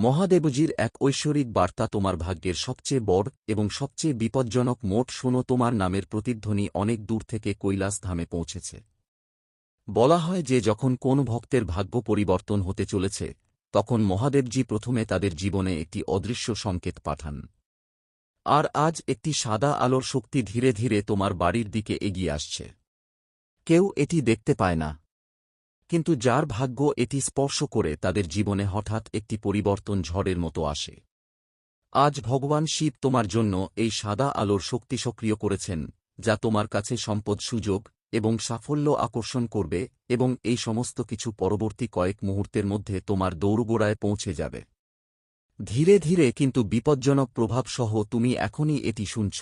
মহাদেবজির এক ঐশ্বরিক বার্তা তোমার ভাগ্যের সবচেয়ে বড় এবং সবচেয়ে বিপজ্জনক মোট শোনো তোমার নামের প্রতিধ্বনি অনেক দূর থেকে কৈলাস ধামে পৌঁছেছে। বলা হয় যে যখন কোন ভক্তের ভাগ্য পরিবর্তন হতে চলেছে, তখন মহাদেবজি প্রথমে তাদের জীবনে একটি অদৃশ্য সংকেত পাঠান। আর আজ একটি সাদা আলোর শক্তি ধীরে ধীরে তোমার বাড়ির দিকে এগিয়ে আসছে। কেউ এটি দেখতে পায় না। কিন্তু যার ভাগ্য এটি স্পর্শ করে তাদের জীবনে হঠাৎ একটি পরিবর্তন ঝড়ের মতো আসে। আজ ভগবান শিব তোমার জন্য এই সাদা আলোর শক্তি সক্রিয় করেছেন, যা তোমার কাছে সম্পদ সুযোগ এবং সাফল্য আকর্ষণ করবে এবং এই সমস্ত কিছু পরবর্তী কয়েক মুহূর্তের মধ্যে তোমার দৌড়গোড়ায় পৌঁছে যাবে। ধীরে ধীরে কিন্তু বিপজ্জনক প্রভাবসহ তুমি এখনই এটি শুনছ।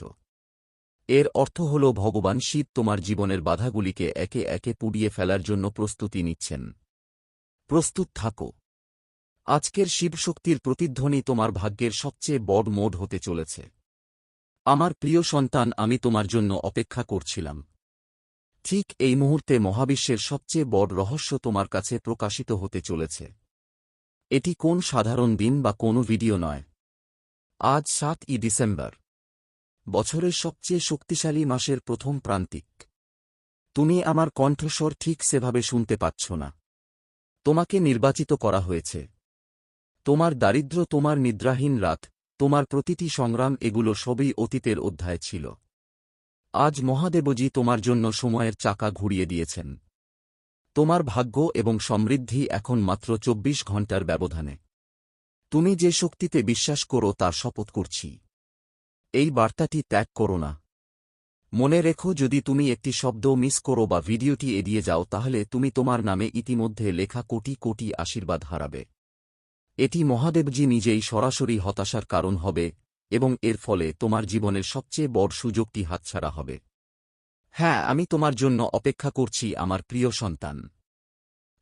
এর অর্থ হল, ভগবান শিব তোমার জীবনের বাধাগুলিকে একে একে পুড়িয়ে ফেলার জন্য প্রস্তুতি নিচ্ছেন। প্রস্তুত থাকো। আজকের শিবশক্তির প্রতিধ্বনি তোমার ভাগ্যের সবচেয়ে বড় মোড হতে চলেছে। আমার প্রিয় সন্তান, আমি তোমার জন্য অপেক্ষা করছিলাম। ঠিক এই মুহূর্তে মহাবিশ্বের সবচেয়ে বড় রহস্য তোমার কাছে প্রকাশিত হতে চলেছে। এটি কোন সাধারণ দিন বা কোনো ভিডিও নয়। আজ সাত ই ডিসেম্বর। বছরের সবচেয়ে শক্তিশালী মাসের প্রথম প্রান্তিক। তুমি আমার কণ্ঠস্বর ঠিক সেভাবে শুনতে পাচ্ছ না। তোমাকে নির্বাচিত করা হয়েছে। তোমার দারিদ্র্য তোমার নিদ্রাহীন রাত, তোমার প্রতিটি সংগ্রাম এগুলো সবই অতীতের অধ্যায় ছিল। আজ মহাদেবজি তোমার জন্য সময়ের চাকা ঘুরিয়ে দিয়েছেন। তোমার ভাগ্য এবং সমৃদ্ধি এখন মাত্র চব্বিশ ঘণ্টার ব্যবধানে। তুমি যে শক্তিতে বিশ্বাস করো তার শপথ করছি। এই বার্তাটি ত্যাগ করো না। মনে রেখো, যদি তুমি একটি শব্দ মিস করো বা ভিডিওটি এড়িয়ে যাও, তাহলে তুমি তোমার নামে ইতিমধ্যে লেখা কোটি কোটি আশীর্বাদ হারাবে। এটি মহাদেবজি নিজেই সরাসরি হতাশার কারণ হবে এবং এর ফলে তোমার জীবনের সবচেয়ে বড় সুযোগটি হাতছাড়া হবে। হ্যাঁ আমি তোমার জন্য অপেক্ষা করছি, আমার প্রিয় সন্তান।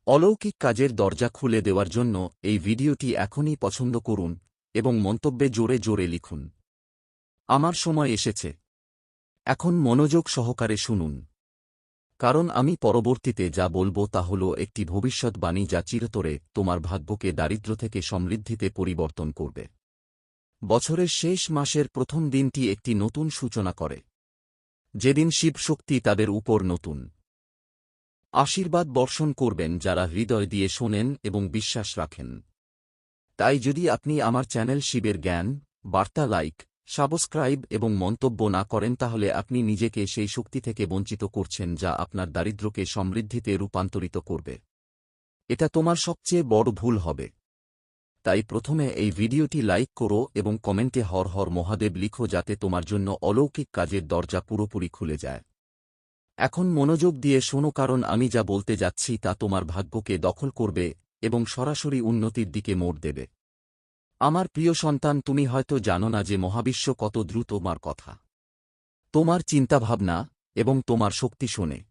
অলৌকিক কাজের দরজা খুলে দেওয়ার জন্য এই ভিডিওটি এখনই পছন্দ করুন এবং মন্তব্যে জোরে জোরে লিখুন। আমার সময় এসেছে। এখন মনোযোগ সহকারে শুনুন। কারণ আমি পরবর্তীতে যা বলব তা হল একটি ভবিষ্যৎবাণী যা চিরতরে তোমার ভাগ্যকে দারিদ্র থেকে সমৃদ্ধিতে পরিবর্তন করবে। বছরের শেষ মাসের প্রথম দিনটি একটি নতুন সূচনা করে। যেদিন শিবশক্তি তাদের উপর নতুন। আশীর্বাদ বর্ষণ করবেন যারা হৃদয় দিয়ে শোনেন এবং বিশ্বাস রাখেন। তাই যদি আপনি আমার চ্যানেল শিবের জ্ঞান, বার্তা, লাইক সাবস্ক্রাইব এবং মন্তব্য না করেন তাহলে আপনি নিজেকে সেই শক্তি থেকে বঞ্চিত করছেন যা আপনার দারিদ্র্যকে সমৃদ্ধিতে রূপান্তরিত করবে। এটা তোমার সবচেয়ে বড় ভুল হবে। তাই প্রথমে এই ভিডিওটি লাইক করো এবং কমেন্টে হর হর মহাদেব লিখো যাতে তোমার জন্য অলৌকিক কাজের দরজা পুরোপুরি খুলে যায়। এখন মনোযোগ দিয়ে শোনো কারণ আমি যা বলতে যাচ্ছি তা তোমার ভাগ্যকে দখল করবে এবং সরাসরি উন্নতির দিকে মোড় দেবে। আমার প্রিয় সন্তান, তুমি হয়তো জানো না যে মহাবিশ্ব কত দ্রুত তোমার কথা। তোমার চিন্তাভাবনা এবং তোমার শক্তি শোনে।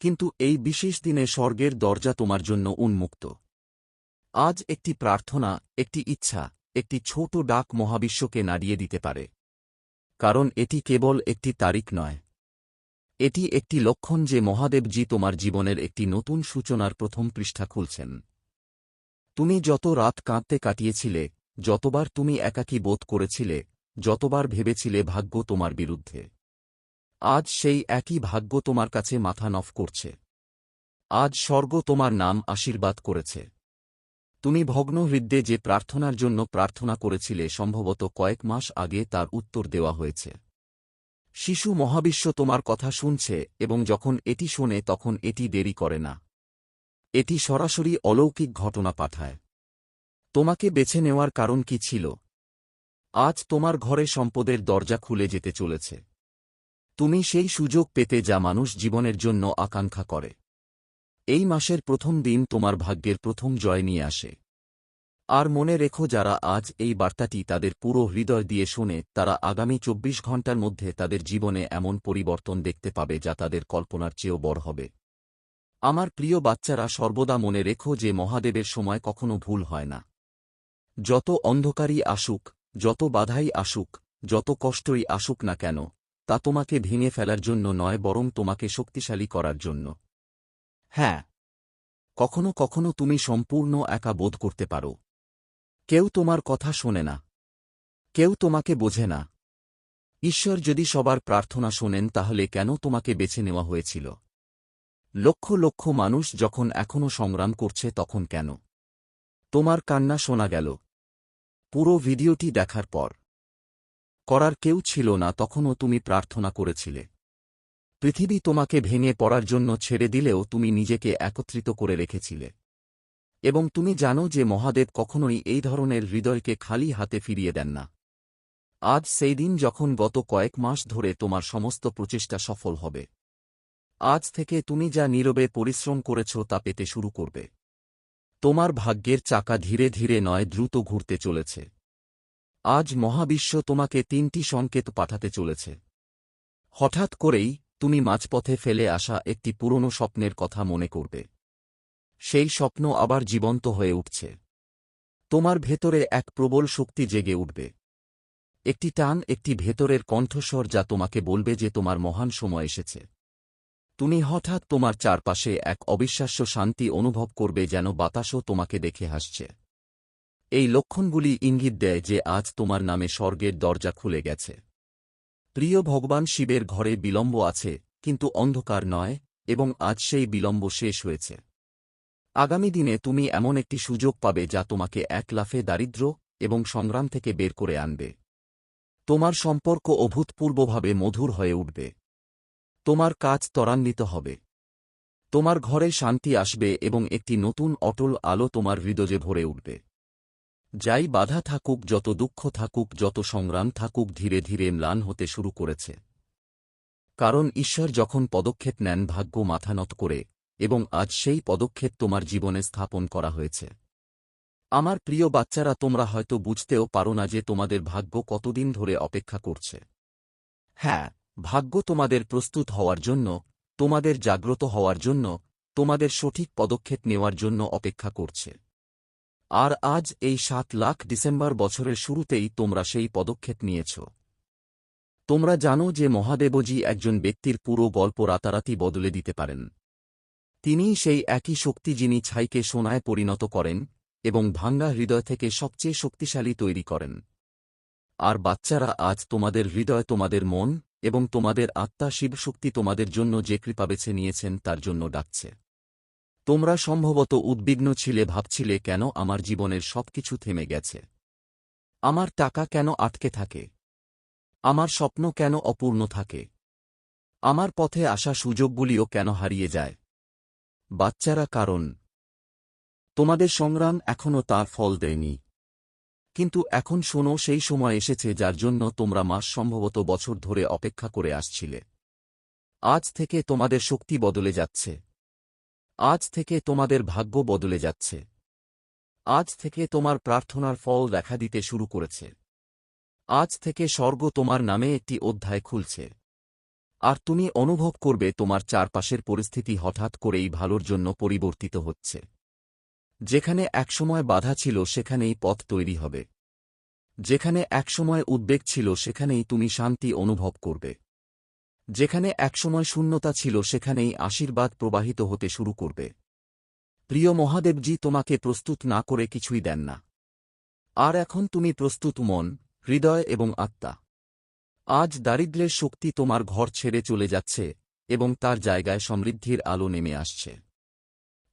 কিন্তু এই বিশেষ দিনে স্বর্গের দরজা তোমার জন্য উন্মুক্ত। আজ একটি প্রার্থনা, একটি ইচ্ছা, একটি ছোট ডাক মহাবিশ্বকে নাড়িয়ে দিতে পারে। কারণ এটি কেবল একটি তারিখ নয়। এটি একটি লক্ষণ যে মহাদেবজি তোমার জীবনের একটি নতুন সূচনার প্রথম পৃষ্ঠা খুলছেন। তুমি যত রাত কাঁদতে কাটিয়েছিলে, যতবার তুমি একাকী বোধ করেছিলে, যতবার ভেবেছিলে ভাগ্য তোমার বিরুদ্ধে। আজ সেই একই ভাগ্য তোমার কাছে মাথা নফ করছে। আজ স্বর্গ তোমার নাম আশীর্বাদ করেছে। তুমি ভগ্ন হৃদ্যে যে প্রার্থনার জন্য প্রার্থনা করেছিলে সম্ভবত কয়েক মাস আগে তার উত্তর দেওয়া হয়েছে। শিশু মহাবিশ্ব তোমার কথা শুনছে এবং যখন এটি শোনে তখন এটি দেরি করে না। এটি সরাসরি অলৌকিক ঘটনা পাঠায়। তোমাকে বেছে নেওয়ার কারণ কি ছিল? আজ তোমার ঘরে সম্পদের দরজা খুলে যেতে চলেছে। তুমি সেই সুযোগ পেতে যা মানুষ জীবনের জন্য আকাঙ্ক্ষা করে। এই মাসের প্রথম দিন তোমার ভাগ্যের প্রথম জয় নিয়ে আসে। আর মনে রেখো যারা আজ এই বার্তাটি তাদের পুরো হৃদয় দিয়ে শোনে, তারা আগামী চব্বিশ ঘণ্টার মধ্যে তাদের জীবনে এমন পরিবর্তন দেখতে পাবে যা তাদের কল্পনার চেয়েও বড় হবে। আমার প্রিয় বাচ্চারা সর্বদা মনে রেখো যে মহাদেবের সময় কখনো ভুল হয় না। যত অন্ধকারই আসুক, যত বাধাই আসুক, যত কষ্টই আসুক না কেন, তা তোমাকে ভেঙে ফেলার জন্য নয়, বরং তোমাকে শক্তিশালী করার জন্য। হ্যাঁ কখনো কখনো তুমি সম্পূর্ণ একা বোধ করতে পারো। কেউ তোমার কথা শোনে না। কেউ তোমাকে বোঝে না। ঈশ্বর যদি সবার প্রার্থনা শোনেন, তাহলে কেন তোমাকে বেছে নেওয়া হয়েছিল? লক্ষ লক্ষ মানুষ যখন এখনও সংগ্রাম করছে তখন কেন? তোমার কান্না শোনা গেল। পুরো ভিডিওটি দেখার পর। করার কেউ ছিল না, তখনও তুমি প্রার্থনা করেছিলে। পৃথিবী তোমাকে ভেঙে পড়ার জন্য ছেড়ে দিলেও তুমি নিজেকে একত্রিত করে রেখেছিলে। এবং তুমি জানো যে মহাদেব কখনোই এই ধরনের হৃদয়কে খালি হাতে ফিরিয়ে দেন না। আজ সেই দিন যখন গত কয়েক মাস ধরে তোমার সমস্ত প্রচেষ্টা সফল হবে। আজ থেকে তুমি যা নীরবে পরিশ্রম করেছ তা পেতে শুরু করবে। তোমার ভাগ্যের চাকা ধীরে ধীরে নয়, দ্রুত ঘুরতে চলেছে। আজ মহাবিশ্ব তোমাকে তিনটি সংকেত পাঠাতে চলেছে। হঠাৎ করেই তুমি মাঝপথে ফেলে আসা একটি পুরনো স্বপ্নের কথা মনে করবে। সেই স্বপ্ন আবার জীবন্ত হয়ে উঠছে। তোমার ভেতরে এক প্রবল শক্তি জেগে উঠবে। একটি টান একটি ভেতরের কণ্ঠস্বর যা তোমাকে বলবে যে তোমার মহান সময় এসেছে। তুমি হঠাৎ তোমার চারপাশে এক অবিশ্বাস্য শান্তি অনুভব করবে যেন বাতাসও তোমাকে দেখে হাসছে। এই লক্ষণগুলি ইঙ্গিত দেয় যে আজ তোমার নামে স্বর্গের দরজা খুলে গেছে। প্রিয় ভগবান শিবের ঘরে বিলম্ব আছে, কিন্তু অন্ধকার নয়, এবং আজ সেই বিলম্ব শেষ হয়েছে। আগামী দিনে তুমি এমন একটি সুযোগ পাবে যা তোমাকে এক লাফে দারিদ্র এবং সংগ্রাম থেকে বের করে আনবে। তোমার সম্পর্ক অভূতপূর্বভাবে মধুর হয়ে উঠবে। তোমার কাজ ত্বরান্বিত হবে। তোমার ঘরে শান্তি আসবে এবং একটি নতুন অটল আলো তোমার হৃদয়ে ভরে উঠবে। যাই বাধা থাকুক, যত দুঃখ থাকুক, যত সংগ্রাম থাকুক, ধীরে ধীরে ম্লান হতে শুরু করেছে। কারণ ঈশ্বর যখন পদক্ষেপ নেন, ভাগ্য মাথা নত করে, এবং আজ সেই পদক্ষেপ তোমার জীবনে স্থাপন করা হয়েছে। আমার প্রিয় বাচ্চারা, তোমরা হয়তো বুঝতেও পারো না যে তোমাদের ভাগ্য কতদিন ধরে অপেক্ষা করছে। হ্যাঁ ভাগ্য তোমাদের প্রস্তুত হওয়ার জন্য, তোমাদের জাগ্রত হওয়ার জন্য, তোমাদের সঠিক পদক্ষেপ নেওয়ার জন্য অপেক্ষা করছে। আর আজ এই সাত লাখ ডিসেম্বর বছরের শুরুতেই তোমরা সেই পদক্ষেপ নিয়েছ। তোমরা জানো যে মহাদেবজি একজন ব্যক্তির পুরো গল্প রাতারাতি বদলে দিতে পারেন। তিনিই সেই একই শক্তি যিনি ছাইকে সোনায় পরিণত করেন এবং ভাঙ্গা হৃদয় থেকে সবচেয়ে শক্তিশালী তৈরি করেন। আর বাচ্চারা, আজ তোমাদের হৃদয় তোমাদের মন এবং তোমাদের আত্মা শিবশক্তি তোমাদের জন্য যে কৃপা বেছে নিয়েছেন তার জন্য ডাকছে। তোমরা সম্ভবত উদ্বিগ্ন ছিলে, ভাবছিলে, কেন আমার জীবনের সবকিছু থেমে গেছে? আমার টাকা কেন আটকে থাকে? আমার স্বপ্ন কেন অপূর্ণ থাকে? আমার পথে আসা সুযোগগুলিও কেন হারিয়ে যায়? বাচ্চারা কারণ? তোমাদের সংগ্রাম এখনও তার ফল দেয়নি। কিন্তু এখন শোনো, সেই সময় এসেছে যার জন্য তোমরা মাস সম্ভবত বছর ধরে অপেক্ষা করে আসছিলে। আজ থেকে তোমাদের শক্তি বদলে যাচ্ছে। আজ থেকে তোমাদের ভাগ্য বদলে যাচ্ছে। আজ থেকে তোমার প্রার্থনার ফল দেখা দিতে শুরু করেছে। আজ থেকে স্বর্গ তোমার নামে একটি অধ্যায় খুলছে। আর তুমি অনুভব করবে তোমার চারপাশের পরিস্থিতি হঠাৎ করেই ভালোর জন্য পরিবর্তিত হচ্ছে। যেখানে একসময় বাধা ছিল সেখানেই পথ তৈরি হবে। যেখানে একসময় উদ্বেগ ছিল সেখানেই তুমি শান্তি অনুভব করবে। যেখানে একসময় শূন্যতা ছিল সেখানেই আশীর্বাদ প্রবাহিত হতে শুরু করবে। প্রিয় মহাদেবজি, তোমাকে প্রস্তুত না করে কিছুই দেন না। আর এখন তুমি প্রস্তুত মন, হৃদয় এবং আত্মা। আজ দারিদ্র্যের শক্তি তোমার ঘর ছেড়ে চলে যাচ্ছে এবং তার জায়গায় সমৃদ্ধির আলো নেমে আসছে।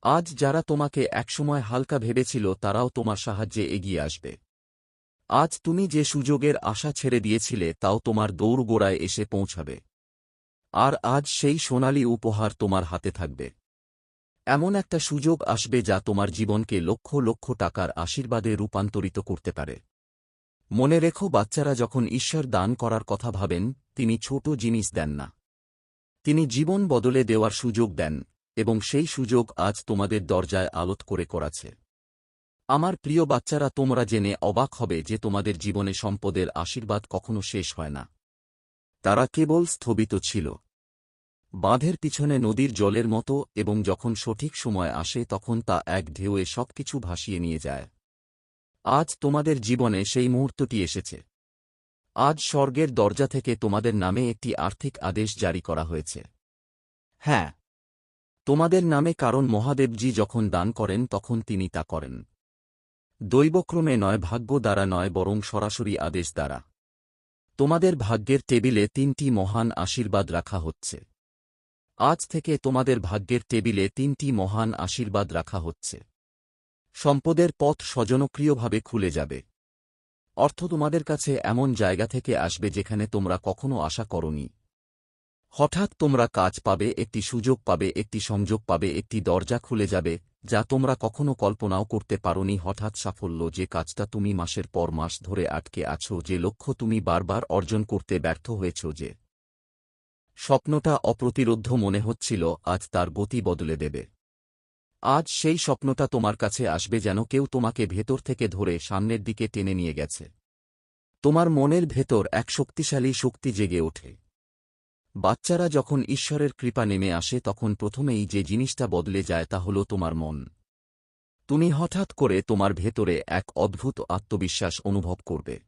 আজ যারা তোমাকে একসময় হালকা ভেবেছিল তারাও তোমার সাহায্যে এগিয়ে আসবে। আজ তুমি যে সুযোগের আশা ছেড়ে দিয়েছিলে তাও তোমার দৌড়গোড়ায় এসে পৌঁছাবে। আর আজ সেই সোনালি উপহার তোমার হাতে থাকবে। এমন একটা সুযোগ আসবে যা তোমার জীবনকে লক্ষ লক্ষ টাকার আশীর্বাদে রূপান্তরিত করতে পারে। মনে রেখো বাচ্চারা যখন ঈশ্বর দান করার কথা ভাবেন, তিনি ছোট জিনিস দেন না। তিনি জীবন বদলে দেওয়ার সুযোগ দেন। এবং সেই সুযোগ আজ তোমাদের দরজায় আলোত করে করাছে আমার প্রিয় বাচ্চারা, তোমরা জেনে অবাক হবে যে তোমাদের জীবনে সম্পদের আশীর্বাদ কখনো শেষ হয় না। তারা কেবল স্থবিত ছিল। বাঁধের পিছনে নদীর জলের মতো এবং যখন সঠিক সময় আসে তখন তা এক ঢেউয়ে সবকিছু ভাসিয়ে নিয়ে যায়। আজ তোমাদের জীবনে সেই মুহূর্তটি এসেছে। আজ স্বর্গের দরজা থেকে তোমাদের নামে একটি আর্থিক আদেশ জারি করা হয়েছে। হ্যাঁ তোমাদের নামে কারণ মহাদেবজি যখন দান করেন তখন তিনি তা করেন। দৈবক্রমে নয় ভাগ্য দ্বারা নয় বরং সরাসরি আদেশ দ্বারা। তোমাদের ভাগ্যের টেবিলে তিনটি মহান আশীর্বাদ রাখা হচ্ছে। আজ থেকে তোমাদের ভাগ্যের টেবিলে তিনটি মহান আশীর্বাদ রাখা হচ্ছে। সম্পদের পথ স্বজনক্রিয়ভাবে খুলে যাবে। অর্থ তোমাদের কাছে এমন জায়গা থেকে আসবে যেখানে তোমরা কখনো আশা করনি। হঠাৎ তোমরা কাজ পাবে, একটি সুযোগ পাবে, একটি সংযোগ পাবে, একটি দরজা খুলে যাবে, যা তোমরা কখনো কল্পনাও করতে পারোনি। হঠাৎ সাফল্য, যে কাজটা তুমি মাসের পর মাস ধরে আটকে আছো, যে লক্ষ্য তুমি বারবার অর্জন করতে ব্যর্থ হয়েছ, যে স্বপ্নটা অপ্রতিরোধ্য মনে হচ্ছিল, আজ তার গতি বদলে দেবে। আজ সেই স্বপ্নটা তোমার কাছে আসবে যেন কেউ তোমাকে ভেতর থেকে ধরে সামনের দিকে টেনে নিয়ে গেছে। তোমার মনের ভেতর এক শক্তিশালী শক্তি জেগে ওঠে। বাচ্চারা যখন ঈশ্বরের কৃপা নেমে আসে তখন প্রথমেই যে জিনিসটা বদলে যায় তা হল তোমার মন। তুমি হঠাৎ করে তোমার ভেতরে এক অদ্ভুত আত্মবিশ্বাস অনুভব করবে।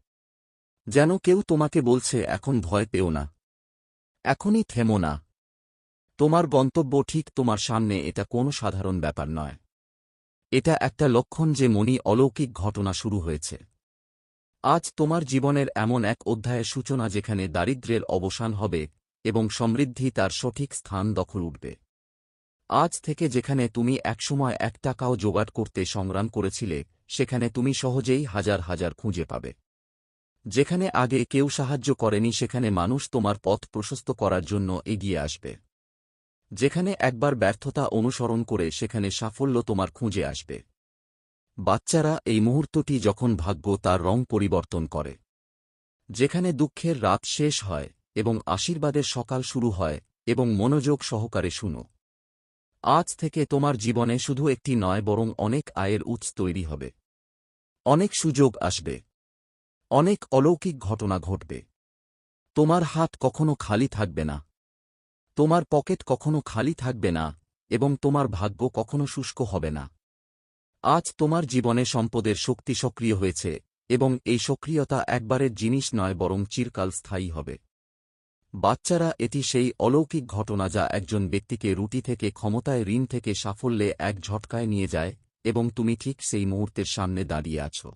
যেন কেউ তোমাকে বলছে, এখন ভয় পেও না। এখনই থেমো না। তোমার গন্তব্য ঠিক তোমার সামনে, এটা কোনো সাধারণ ব্যাপার নয়। এটা একটা লক্ষণ যে মনি অলৌকিক ঘটনা শুরু হয়েছে। আজ তোমার জীবনের এমন এক অধ্যায়ের সূচনা যেখানে দারিদ্র্যের অবসান হবে এবং সমৃদ্ধি তার সঠিক স্থান দখল উঠবে। আজ থেকে যেখানে তুমি একসময় এক টাকাও জোগাড় করতে সংগ্রাম করেছিলে, সেখানে তুমি সহজেই হাজার হাজার খুঁজে পাবে। যেখানে আগে কেউ সাহায্য করেনি, সেখানে মানুষ তোমার পথ প্রশস্ত করার জন্য এগিয়ে আসবে। যেখানে একবার ব্যর্থতা অনুসরণ করে, সেখানে সাফল্য তোমার খুঁজে আসবে। বাচ্চারা, এই মুহূর্তটি যখন ভাগ্য তার রং পরিবর্তন করে। যেখানে দুঃখের রাত শেষ হয় এবং আশীর্বাদের সকাল শুরু হয়, এবং মনোযোগ সহকারে শুনো। আজ থেকে তোমার জীবনে শুধু একটি নয়, বরং অনেক আয়ের উৎস তৈরি হবে। অনেক সুযোগ আসবে। অনেক অলৌকিক ঘটনা ঘটবে। তোমার হাত কখনো খালি থাকবে না। তোমার পকেট কখনো খালি থাকবে না, এবং তোমার ভাগ্য কখনো শুষ্ক হবে না। আজ তোমার জীবনে সম্পদের শক্তি সক্রিয় হয়েছে, এবং এই সক্রিয়তা একবারের জিনিস নয়, বরং চিরকাল স্থায়ী হবে। বাচ্চারা এটি সেই অলৌকিক ঘটনা যা একজন ব্যক্তিকে রুটি থেকে ক্ষমতায় ঋণ থেকে সাফল্যে এক ঝটকায় নিয়ে যায়, এবং তুমি ঠিক সেই মুহূর্তের সামনে দাঁড়িয়ে আছো।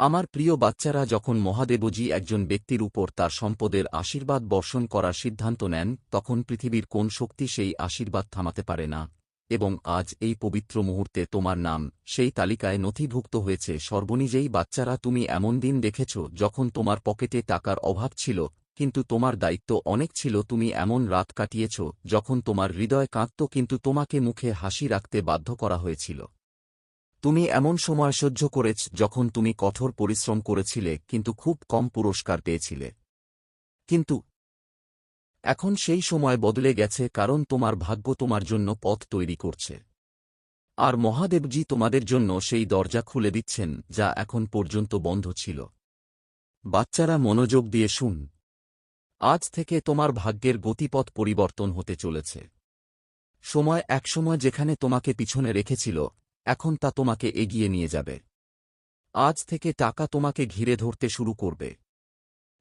আমার প্রিয় বাচ্চারা, যখন মহাদেবজি একজন ব্যক্তির উপর তার সম্পদের আশীর্বাদ বর্ষণ করার সিদ্ধান্ত নেন, তখন পৃথিবীর কোন শক্তি সেই আশীর্বাদ থামাতে পারে না, এবং আজ এই পবিত্র মুহূর্তে তোমার নাম সেই তালিকায় নথিভুক্ত হয়েছে। সর্বনিজেই বাচ্চারা, তুমি এমন দিন দেখেছ যখন তোমার পকেটে টাকার অভাব ছিল কিন্তু তোমার দায়িত্ব অনেক ছিল, তুমি এমন রাত কাটিয়েছ যখন তোমার হৃদয় কাঁদত, কিন্তু তোমাকে মুখে হাসি রাখতে বাধ্য করা হয়েছিল। তুমি এমন সময় সহ্য করেছ যখন তুমি কঠোর পরিশ্রম করেছিলে, কিন্তু খুব কম পুরস্কার পেয়েছিলে। কিন্তু এখন সেই সময় বদলে গেছে, কারণ তোমার ভাগ্য তোমার জন্য পথ তৈরি করছে। আর মহাদেবজি তোমাদের জন্য সেই দরজা খুলে দিচ্ছেন, যা এখন পর্যন্ত বন্ধ ছিল। বাচ্চারা মনোযোগ দিয়ে শুন। আজ থেকে তোমার ভাগ্যের গতিপথ পরিবর্তন হতে চলেছে। সময় একসময় যেখানে তোমাকে পিছনে রেখেছিল, এখন তা তোমাকে এগিয়ে নিয়ে যাবে। আজ থেকে টাকা তোমাকে ঘিরে ধরতে শুরু করবে।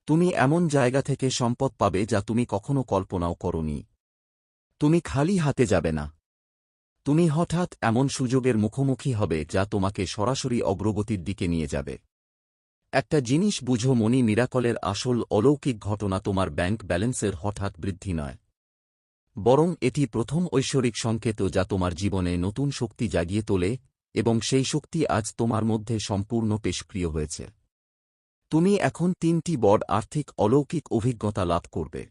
তুমি এমন জায়গা থেকে সম্পদ পাবে যা তুমি কখনো কল্পনাও করনি। তুমি খালি হাতে যাবে না। তুমি হঠাৎ এমন সুযোগের মুখোমুখি হবে যা তোমাকে সরাসরি অগ্রগতির দিকে নিয়ে যাবে। একটা জিনিস বুঝো মনি, মিরাকলের আসল অলৌকিক ঘটনা তোমার ব্যাংক ব্যালেন্সের হঠাৎ বৃদ্ধি নয়। বরং এটি প্রথম ঐশ্বরিক সংকেত যা তোমার জীবনে নতুন শক্তি জাগিয়ে তোলে এবং সেই শক্তি আজ তোমার মধ্যে সম্পূর্ণ পেশক্রিয় হয়েছে। তুমি এখন তিনটি বড় আর্থিক অলৌকিক অভিজ্ঞতা লাভ করবে।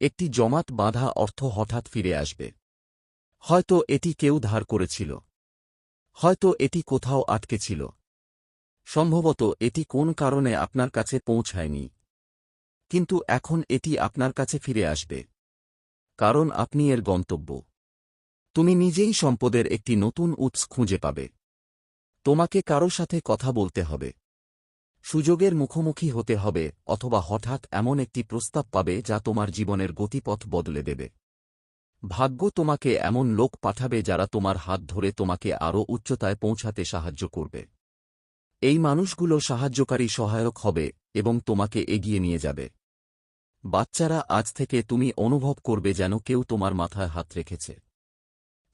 একটি জমাট বাঁধা অর্থ হঠাৎ ফিরে আসবে। হয়তো এটি কেউ ধার করেছিল। হয়তো এটি কোথাও আটকে ছিল। সম্ভবত এটি কোন কারণে আপনার কাছে পৌঁছায়নি। কিন্তু এখন এটি আপনার কাছে ফিরে আসবে। কারণ আপনি এর গন্তব্য। তুমি নিজেই সম্পদের একটি নতুন উৎস খুঁজে পাবে। তোমাকে কারও সাথে কথা বলতে হবে। সুযোগের মুখোমুখি হতে হবে অথবা হঠাৎ এমন একটি প্রস্তাব পাবে যা তোমার জীবনের গতিপথ বদলে দেবে। ভাগ্য তোমাকে এমন লোক পাঠাবে যারা তোমার হাত ধরে তোমাকে আরও উচ্চতায় পৌঁছাতে সাহায্য করবে। এই মানুষগুলো সাহায্যকারী সহায়ক হবে এবং তোমাকে এগিয়ে নিয়ে যাবে। বাচ্চারা, আজ থেকে তুমি অনুভব করবে যেন কেউ তোমার মাথায় হাত রেখেছে।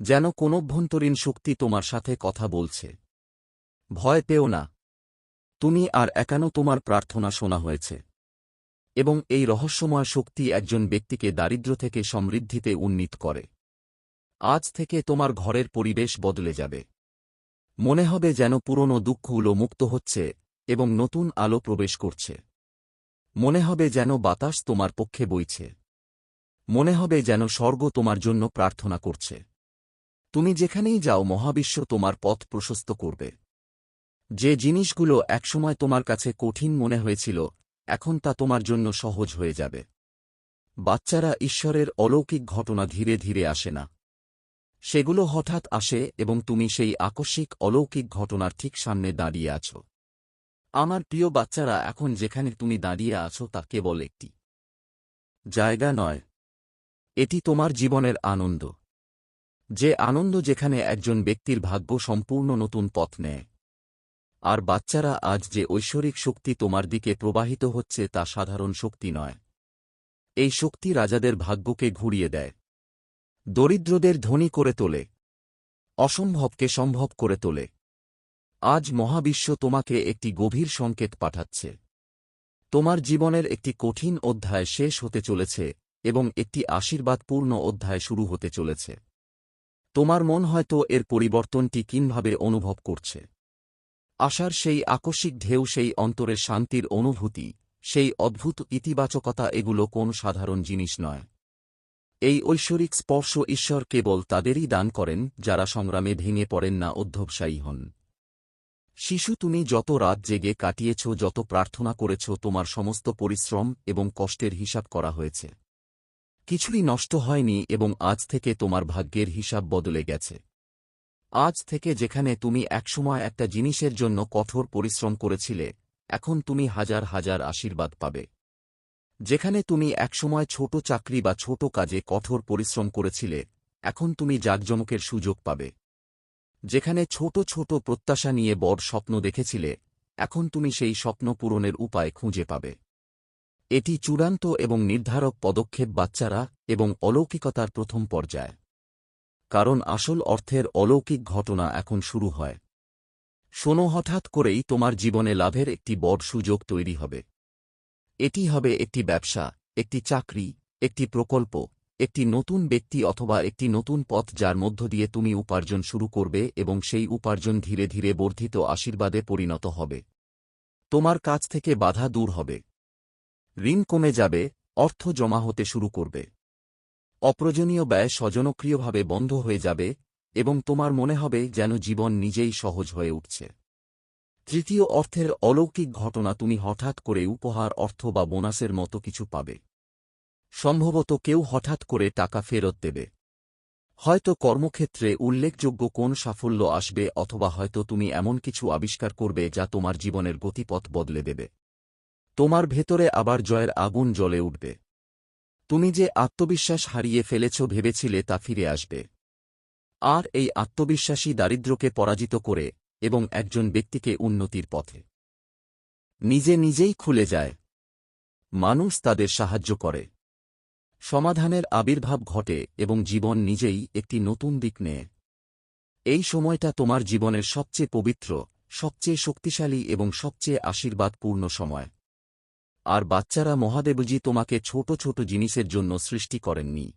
যেন কোন অভ্যন্তরীণ শক্তি তোমার সাথে কথা বলছে। ভয় পেও না। তুমি আর একানো তোমার প্রার্থনা শোনা হয়েছে। এবং এই রহস্যময় শক্তি একজন ব্যক্তিকে দারিদ্র থেকে সমৃদ্ধিতে উন্নীত করে। আজ থেকে তোমার ঘরের পরিবেশ বদলে যাবে। মনে হবে যেন পুরনো দুঃখগুলো মুক্ত হচ্ছে এবং নতুন আলো প্রবেশ করছে। মনে হবে যেন বাতাস তোমার পক্ষে বইছে। মনে হবে যেন স্বর্গ তোমার জন্য প্রার্থনা করছে। তুমি যেখানেই যাও মহাবিশ্ব তোমার পথ প্রশস্ত করবে। যে জিনিসগুলো একসময় তোমার কাছে কঠিন মনে হয়েছিল, এখন তা তোমার জন্য সহজ হয়ে যাবে। বাচ্চারা ঈশ্বরের অলৌকিক ঘটনা ধীরে ধীরে আসে না। সেগুলো হঠাৎ আসে এবং তুমি সেই আকস্মিক অলৌকিক ঘটনার ঠিক সামনে দাঁড়িয়ে আছো। আমার প্রিয় বাচ্চারা, এখন যেখানে তুমি দাঁড়িয়ে আছো তা কেবল একটি। জায়গা নয়। এটি তোমার জীবনের আনন্দ। যে আনন্দ যেখানে একজন ব্যক্তির ভাগ্য সম্পূর্ণ নতুন পথ নেয়। আর বাচ্চারা আজ যে ঐশ্বরিক শক্তি তোমার দিকে প্রবাহিত হচ্ছে তা সাধারণ শক্তি নয়। এই শক্তি রাজাদের ভাগ্যকে ঘুরিয়ে দেয়। দরিদ্রদের ধনী করে তোলে। অসম্ভবকে সম্ভব করে তোলে। আজ মহাবিশ্ব তোমাকে একটি গভীর সংকেত পাঠাচ্ছে। তোমার জীবনের একটি কঠিন অধ্যায় শেষ হতে চলেছে এবং একটি আশীর্বাদপূর্ণ অধ্যায় শুরু হতে চলেছে। তোমার মন হয়তো এর পরিবর্তনটি কিনভাবে অনুভব করছে। আশার সেই আকস্মিক ঢেউ, সেই অন্তরের শান্তির অনুভূতি, সেই অদ্ভুত ইতিবাচকতা এগুলো কোন সাধারণ জিনিস নয়। এই ঐশ্বরিক স্পর্শ ঈশ্বর কেবল তাদেরই দান করেন, যারা সংগ্রামে ভেঙে পড়েন না, অধ্যবসায়ী হন। শিশু, তুমি যত রাত জেগে কাটিয়েছ, যত প্রার্থনা করেছ, তোমার সমস্ত পরিশ্রম এবং কষ্টের হিসাব করা হয়েছে। কিছুই নষ্ট হয়নি এবং আজ থেকে তোমার ভাগ্যের হিসাব বদলে গেছে। আজ থেকে যেখানে তুমি একসময় একটা জিনিসের জন্য কঠোর পরিশ্রম করেছিলে, এখন তুমি হাজার হাজার আশীর্বাদ পাবে। যেখানে তুমি একসময় ছোট চাকরি বা ছোট কাজে কঠোর পরিশ্রম করেছিলে, এখন তুমি জাকজমকের সুযোগ পাবে। যেখানে ছোট ছোট প্রত্যাশা নিয়ে বড় স্বপ্ন দেখেছিলে, এখন তুমি সেই স্বপ্ন পূরণের উপায় খুঁজে পাবে। এটি চূড়ান্ত এবং নির্ধারক পদক্ষেপ বাচ্চারা এবং অলৌকিকতার প্রথম পর্যায়। কারণ আসল অর্থের অলৌকিক ঘটনা এখন শুরু হয়। শোনো, হঠাৎ করেই তোমার জীবনে লাভের একটি বড় সুযোগ তৈরি হবে। এটি হবে একটি ব্যবসা, একটি চাকরি, একটি প্রকল্প, একটি নতুন ব্যক্তি অথবা একটি নতুন পথ যার মধ্য দিয়ে তুমি উপার্জন শুরু করবে এবং সেই উপার্জন ধীরে ধীরে বর্ধিত আশীর্বাদে পরিণত হবে। তোমার কাছ থেকে বাধা দূর হবে। ঋণ কমে যাবে, অর্থ জমা হতে শুরু করবে। অপ্রয়োজনীয় ব্যয় স্বজনক্রিয়ভাবে বন্ধ হয়ে যাবে এবং তোমার মনে হবে যেন জীবন নিজেই সহজ হয়ে উঠছে। তৃতীয় অর্থের অলৌকিক ঘটনা তুমি হঠাৎ করে উপহার, অর্থ বা বোনাসের মতো কিছু পাবে। সম্ভবত কেউ হঠাৎ করে টাকা ফেরত দেবে। হয়তো কর্মক্ষেত্রে উল্লেখযোগ্য কোন সাফল্য আসবে অথবা হয়তো তুমি এমন কিছু আবিষ্কার করবে যা তোমার জীবনের গতিপথ বদলে দেবে। তোমার ভেতরে আবার জয়ের আগুন জ্বলে উঠবে। তুমি যে আত্মবিশ্বাস হারিয়ে ফেলেছ ভেবেছিলে তা ফিরে আসবে। আর এই আত্মবিশ্বাসী দারিদ্র্যকে পরাজিত করে এবং একজন ব্যক্তিকে উন্নতির পথে। নিজে নিজেই খুলে যায়। মানুষ তাদের সাহায্য করে। সমাধানের আবির্ভাব ঘটে এবং জীবন নিজেই একটি নতুন দিক নেয়। এই সময়টা তোমার জীবনের সবচেয়ে পবিত্র, সবচেয়ে শক্তিশালী এবং সবচেয়ে আশীর্বাদপূর্ণ সময়। আর বাচ্চারা মহাদেবজি তোমাকে ছোট ছোট জিনিসের জন্য সৃষ্টি করেননি।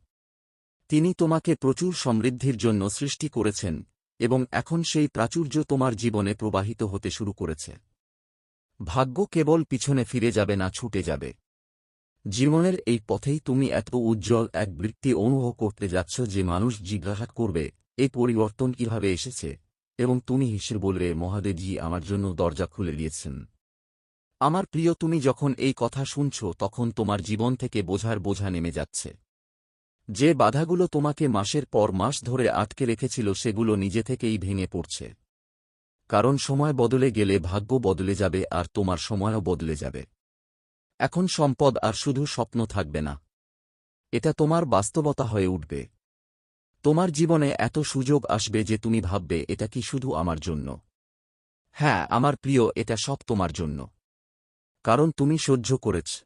তিনি তোমাকে প্রচুর সমৃদ্ধির জন্য সৃষ্টি করেছেন। এবং এখন সেই প্রাচুর্য তোমার জীবনে প্রবাহিত হতে শুরু করেছে। ভাগ্য কেবল পিছনে ফিরে যাবে না, ছুটে যাবে। জীবনের এই পথেই তুমি এত উজ্জ্বল এক বৃত্তি অনুভব করতে যাচ্ছ যে মানুষ জিজ্ঞাসা করবে এই পরিবর্তন কীভাবে এসেছে? এবং তুমি হিসেবে বলবে, মহাদেবজি আমার জন্য দরজা খুলে দিয়েছেন। আমার প্রিয়, তুমি যখন এই কথা শুনছ, তখন তোমার জীবন থেকে বোঝার বোঝা নেমে যাচ্ছে। যে বাধাগুলো তোমাকে মাসের পর মাস ধরে আটকে রেখেছিল সেগুলো নিজে থেকেই ভেঙে পড়ছে। কারণ সময় বদলে গেলে ভাগ্য বদলে যাবে আর তোমার সময়ও বদলে যাবে। এখন সম্পদ আর শুধু স্বপ্ন থাকবে না। এটা তোমার বাস্তবতা হয়ে উঠবে। তোমার জীবনে এত সুযোগ আসবে যে তুমি ভাববে, এটা কি শুধু আমার জন্য? হ্যাঁ আমার প্রিয়, এটা সব তোমার জন্য। কারণ তুমি সহ্য করেছ।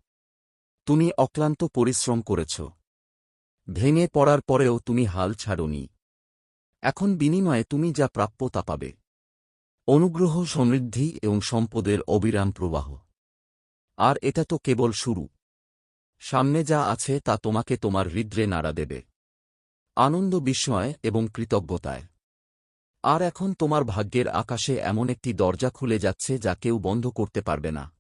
তুমি অক্লান্ত পরিশ্রম করেছ। ভেঙে পড়ার পরেও তুমি হাল ছাড়নি। এখন বিনিময়ে তুমি যা প্রাপ্য তা পাবে। অনুগ্রহ, সমৃদ্ধি এবং সম্পদের অবিরাম প্রবাহ। আর এটা তো কেবল শুরু। সামনে যা আছে তা তোমাকে তোমার হৃদ্রে নাড়া দেবে। আনন্দ বিস্ময় এবং কৃতজ্ঞতায়। আর এখন তোমার ভাগ্যের আকাশে এমন একটি দরজা খুলে যাচ্ছে যা কেউ বন্ধ করতে পারবে না।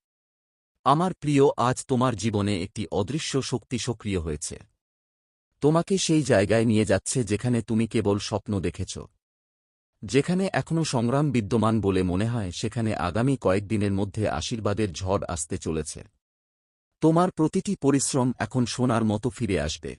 আমার প্রিয়, আজ তোমার জীবনে একটি অদৃশ্য শক্তি সক্রিয় হয়েছে। তোমাকে সেই জায়গায় নিয়ে যাচ্ছে যেখানে তুমি কেবল স্বপ্ন দেখেছ। যেখানে এখনও সংগ্রাম বিদ্যমান বলে মনে হয়, সেখানে আগামী কয়েকদিনের মধ্যে আশীর্বাদের ঝড় আসতে চলেছে। তোমার প্রতিটি পরিশ্রম এখন সোনার মতো ফিরে আসবে।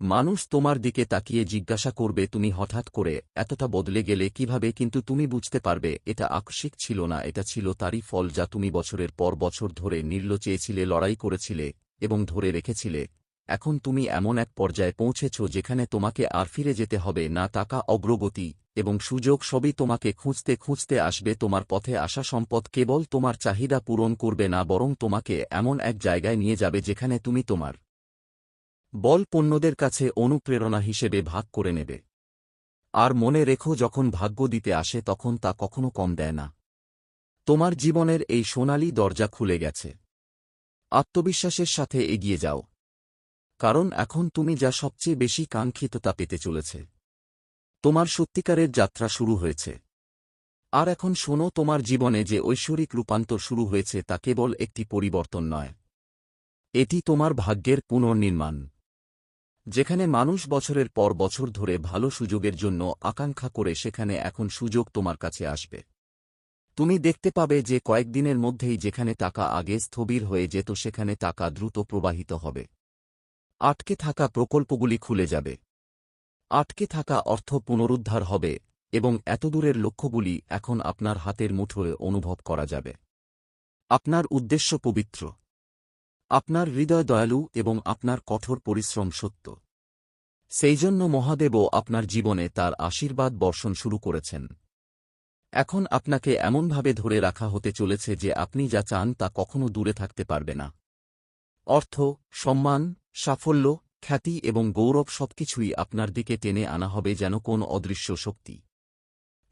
মানুষ তোমার দিকে তাকিয়ে জিজ্ঞাসা করবে, তুমি হঠাৎ করে এতটা বদলে গেলে কীভাবে, কিন্তু তুমি বুঝতে পারবে, এটা আকস্মিক ছিল না, এটা ছিল তারই ফল যা তুমি বছরের পর বছর ধরে নির্ল চেয়েছিলে লড়াই করেছিলে এবং ধরে রেখেছিলে। এখন তুমি এমন এক পর্যায়ে পৌঁছেছ যেখানে তোমাকে আর ফিরে যেতে হবে না, টাকা অগ্রগতি এবং সুযোগ সবই তোমাকে খুঁজতে খুঁজতে আসবে, তোমার পথে আসা সম্পদ কেবল তোমার চাহিদা পূরণ করবে না, বরং তোমাকে এমন এক জায়গায় নিয়ে যাবে যেখানে তুমি তোমার বল পণ্যদের কাছে অনুপ্রেরণা হিসেবে ভাগ করে নেবে। আর মনে রেখো, যখন ভাগ্য দিতে আসে তখন তা কখনো কম দেয় না। তোমার জীবনের এই সোনালি দরজা খুলে গেছে। আত্মবিশ্বাসের সাথে এগিয়ে যাও। কারণ এখন তুমি যা সবচেয়ে বেশি কাঙ্ক্ষিত তা পেতে চলেছে। তোমার সত্যিকারের যাত্রা শুরু হয়েছে। আর এখন শোনো তোমার জীবনে যে ঐশ্বরিক রূপান্তর শুরু হয়েছে তা কেবল একটি পরিবর্তন নয়। এটি তোমার ভাগ্যের পুনর্নির্মাণ। যেখানে মানুষ বছরের পর বছর ধরে ভালো সুযোগের জন্য আকাঙ্ক্ষা করে সেখানে এখন সুযোগ তোমার কাছে আসবে। তুমি দেখতে পাবে যে কয়েকদিনের মধ্যেই যেখানে টাকা আগে স্থবির হয়ে যেত সেখানে টাকা দ্রুত প্রবাহিত হবে। আটকে থাকা প্রকল্পগুলি খুলে যাবে। আটকে থাকা অর্থ পুনরুদ্ধার হবে এবং এতদূরের লক্ষ্যগুলি এখন আপনার হাতের মুঠোয় অনুভব করা যাবে। আপনার উদ্দেশ্য পবিত্র। আপনার হৃদয় দয়ালু এবং আপনার কঠোর পরিশ্রম সত্য। সেই জন্য মহাদেবও আপনার জীবনে তার আশীর্বাদ বর্ষণ শুরু করেছেন। এখন আপনাকে এমনভাবে ধরে রাখা হতে চলেছে যে আপনি যা চান তা কখনো দূরে থাকতে পারবে না। অর্থ, সম্মান সাফল্য, খ্যাতি এবং গৌরব সবকিছুই আপনার দিকে টেনে আনা হবে যেন কোন অদৃশ্য শক্তি।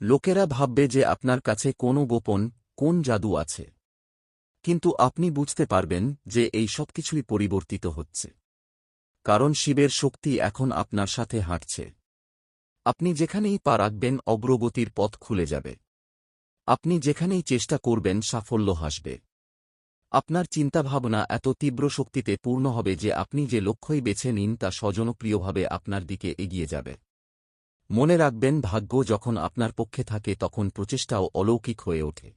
লোকেরা ভাববে যে আপনার কাছে কোনো গোপন, কোন জাদু আছে। কিন্তু আপনি বুঝতে পারবেন যে এই সবকিছুই পরিবর্তিত হচ্ছে। কারণ শিবের শক্তি এখন আপনার সাথে হাঁটছে। আপনি যেখানেই পা রাখবেন অগ্রগতির পথ খুলে যাবে। আপনি যেখানেই চেষ্টা করবেন সাফল্য হাসবে। আপনার চিন্তাভাবনা এত তীব্র শক্তিতে পূর্ণ হবে যে আপনি যে লক্ষ্যই বেছে নিন তা স্বজনপ্রিয়ভাবে আপনার দিকে এগিয়ে যাবে। মনে রাখবেন, ভাগ্য যখন আপনার পক্ষে থাকে তখন প্রচেষ্টাও অলৌকিক হয়ে ওঠে।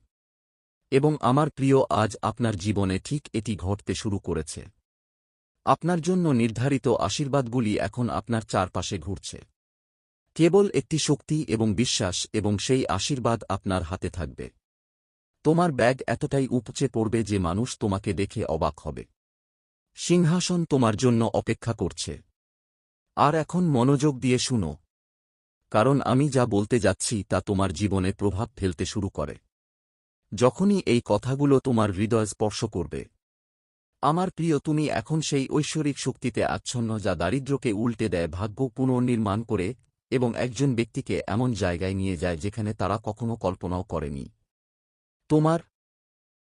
এবং আমার প্রিয়, আজ আপনার জীবনে ঠিক এটি ঘটতে শুরু করেছে। আপনার জন্য নির্ধারিত আশীর্বাদগুলি এখন আপনার চারপাশে ঘুরছে। কেবল একটি শক্তি এবং বিশ্বাস এবং সেই আশীর্বাদ আপনার হাতে থাকবে। তোমার ব্যাগ এতটাই উপচে পড়বে যে মানুষ তোমাকে দেখে অবাক হবে। সিংহাসন তোমার জন্য অপেক্ষা করছে। আর এখন মনোযোগ দিয়ে শুনো। কারণ আমি যা বলতে যাচ্ছি তা তোমার জীবনে প্রভাব ফেলতে শুরু করে। যখনই এই কথাগুলো তোমার হৃদয় স্পর্শ করবে। আমার প্রিয়, তুমি এখন সেই ঐশ্বরিক শক্তিতে আচ্ছন্ন যা দারিদ্র্যকে উল্টে দেয় ভাগ্য পুনর্নির্মাণ করে এবং একজন ব্যক্তিকে এমন জায়গায় নিয়ে যায় যেখানে তারা কখনো কল্পনাও করেনি। তোমার